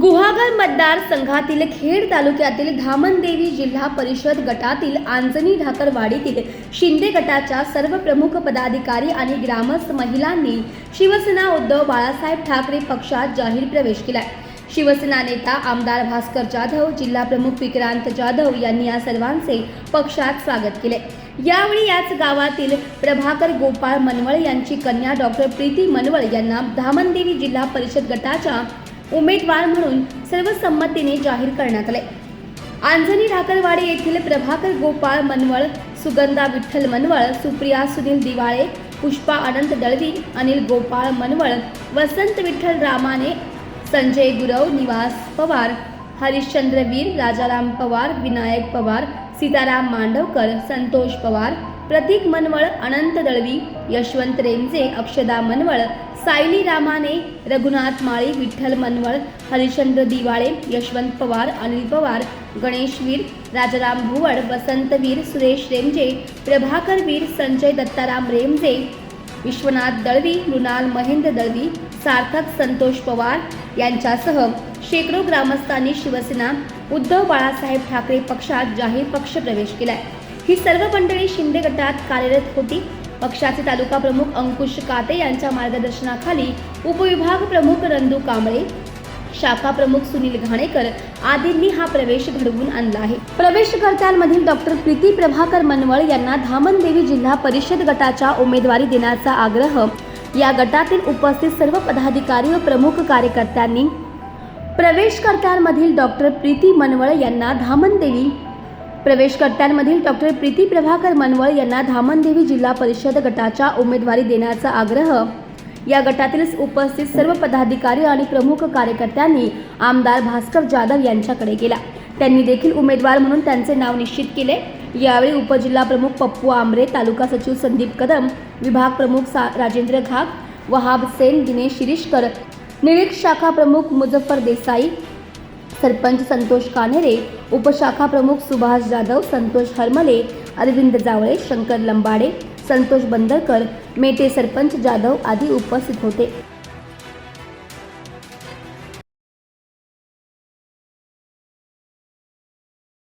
गुहागर मतदारसंघातील खेड तालुक्यातील धामणदेवी जिल्हा परिषद गटातील आंजणी ढाकरवाडीतील शिंदे गटाच्या सर्व प्रमुख पदाधिकारी आणि ग्रामस्थ महिलांनी शिवसेना उद्धव बाळासाहेब ठाकरे पक्षात जाहीर प्रवेश केलाय. शिवसेना नेता आमदार भास्कर जाधव जिल्हा प्रमुख विक्रांत जाधव यांनी या सर्वांचे पक्षात स्वागत केले. यावेळी याच गावातील प्रभाकर गोपाळ मनवळ यांची कन्या डॉक्टर प्रीती मनवळ यांना धामणदेवी जिल्हा परिषद गटाच्या उमेदवार म्हणून सर्वसंमतीने जाहीर करण्यात आले. आंजणी ढाकरवाडी येथील प्रभाकर गोपाळ मनवळ सुगंधा विठ्ठल मनवळ सुप्रिया सुनील दिवाळे पुष्पा अनंत दळवी अनिल गोपाळ मनवळ वसंत विठ्ठल रामाने संजय गुरव निवास पवार हरिश्चंद्र वीर राजाराम पवार विनायक पवार सीताराम मांडवकर संतोष पवार प्रतीक मनवळ अनंत दळवी यशवंत रेंजे अक्षदा मनवळ सायली रामाने रघुनाथ माळी विठ्ठल मनवळ हरिश्चंद्र दिवाळे यशवंत पवार अनिल पवार गणेशवीर राजाराम भुवड वसंतवीर सुरेश रेंजे प्रभाकरवीर संजय दत्ताराम रेमजे विश्वनाथ दळवी मृणाल महेंद्र दळवी सार्थक संतोष पवार यांच्यासह शेकडो ग्रामस्थांनी शिवसेना उद्धव बाळासाहेब ठाकरे पक्षात जाहीर पक्ष प्रवेश केलाय. ही सर्व मंडळी शिंदे गटात कार्यरत होती. पक्षाचे तालुका प्रमुख अंकुश काते यांच्या मार्गदर्शनाखाली उपविभाग प्रमुख रंदू कांबळे शाखा प्रमुख सुनील घाणेकर आदींनी हा प्रवेश घडवून आणला आहे. प्रवेशकर्त्यांमधील डॉक्टर प्रीती प्रभाकर मनवळ यांना धामणदेवी जिल्हा परिषद गटाच्या उमेदवारी देण्याचा आग्रह. या गटातील उपस्थित सर्व पदाधिकारी व प्रमुख कार्यकर्त्यांनी प्रवेशकर्त्यांमधील डॉक्टर प्रीती मनवळ यांना धामणदेवी प्रवेशकर्त्यांमधील डॉक्टर प्रीती प्रभाकर मनवळ यांना धामणदेवी जिल्हा परिषद गटाच्या उमेदवारी देण्याचा आग्रह. या गटातील उपस्थित सर्व पदाधिकारी आणि प्रमुख कार्यकर्त्यांनी आमदार भास्कर जाधव यांच्याकडे केला. त्यांनी देखील उमेदवार म्हणून त्यांचे नाव निश्चित केले. यावेळी उपजिल्हा प्रमुख पप्पू आंबरे तालुका सचिव संदीप कदम विभाग प्रमुख सा राजेंद्र घाग वहाब सेन दिनेश शिरीषकर निरीक्षक शाखा प्रमुख मुझफ्फर देसाई सरपंच संतोष कान्हेरे उपशाखा प्रमुख सुभाष जाधव संतोष हरमले अरविंद जावळे शंकर लंबाडे संतोष बंदरकर मेटे सरपंच जाधव आदी उपस्थित होते.